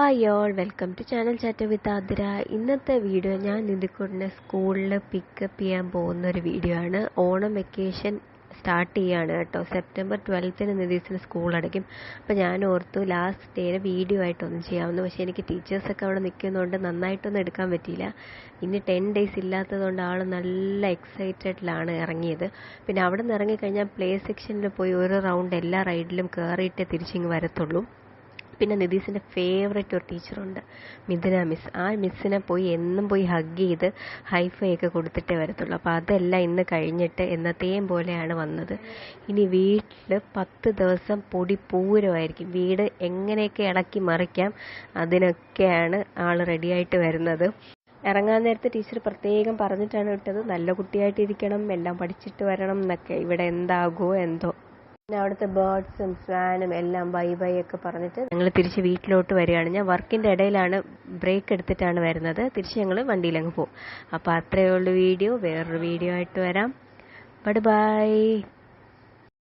Hi all welcome to channel chat with Athira ഇന്നത്തെ video ഞാൻ നിധിക്കുടിനെ സ്കൂളിൽ പിക്കപ്പ് ചെയ്യാൻ പോകുന്ന ഒരു വീഡിയോ ആണ്. ഓണം വെക്കേഷൻ സ്റ്റാർട്ട് ചെയ്യാണ് കേട്ടോ. സെപ്റ്റംബർ ട്വൽത്തിന് നിതീസിന് സ്കൂൾ അടയ്ക്കും. അപ്പോൾ ഞാൻ ഓർത്തു ലാസ്റ്റ് ഡേയുടെ വീഡിയോ ആയിട്ടൊന്നും ചെയ്യാമെന്ന് പക്ഷേ എനിക്ക് ടീച്ചേഴ്സൊക്കെ അവിടെ നിൽക്കുന്നതുകൊണ്ട് നന്നായിട്ടൊന്നും എടുക്കാൻ പറ്റിയില്ല. ഇനി ടെൻ ഡേയ്സ് ഇല്ലാത്തതുകൊണ്ട് ആൾ നല്ല എക്സൈറ്റഡിലാണ് ഇറങ്ങിയത്. പിന്നെ അവിടെ നിന്ന് ഇറങ്ങിക്കഴിഞ്ഞാൽ പ്ലേ സെക്ഷനിൽ പോയി ഒരു റൗണ്ട് എല്ലാ റൈഡിലും കയറിയിട്ടേ തിരിച്ചിങ്ങ് വരത്തുള്ളൂ. പിന്നെ നിതീഷിന്റെ ഫേവറേറ്റ് ഒരു ടീച്ചറുണ്ട് മിഥുന മിസ് ആ മിസ്സിനെ പോയി എന്നും പോയി ഹഗ് ചെയ്ത് ഒക്കെ കൊടുത്തിട്ടേ വരത്തുള്ളൂ. അപ്പോൾ അതെല്ലാം ഇന്ന് കഴിഞ്ഞിട്ട് എന്നത്തെയും പോലെയാണ് വന്നത്. ഇനി വീട്ടിൽ പത്ത് ദിവസം പൊടി പൂരമായിരിക്കും. വീട് എങ്ങനെയൊക്കെ ഇളക്കി മറിക്കാം അതിനൊക്കെയാണ് ആൾ റെഡിയായിട്ട് വരുന്നത്. ഇറങ്ങാൻ നേരത്തെ ടീച്ചർ പ്രത്യേകം പറഞ്ഞിട്ടാണ് വിട്ടത്. നല്ല കുട്ടിയായിട്ടിരിക്കണം എല്ലാം പഠിച്ചിട്ട് വരണം എന്നൊക്കെ. ഇവിടെ എന്താകുമോ എന്തോ. പിന്നെ അവിടുത്തെ ബേർഡ്സും സ്വാനും എല്ലാം ബൈ ബൈ ഒക്കെ പറഞ്ഞിട്ട് ഞങ്ങൾ തിരിച്ച് വീട്ടിലോട്ട് വരികയാണ്. ഞാൻ വർക്കിന്റെ ഇടയിലാണ് ബ്രേക്ക് എടുത്തിട്ടാണ് വരുന്നത്. തിരിച്ച് ഞങ്ങൾ വണ്ടിയിലങ്ങ് പോകും. അപ്പോൾ അത്രയേ ഉള്ളൂ വീഡിയോ. വേറൊരു വീഡിയോ ആയിട്ട് വരാം. Bud by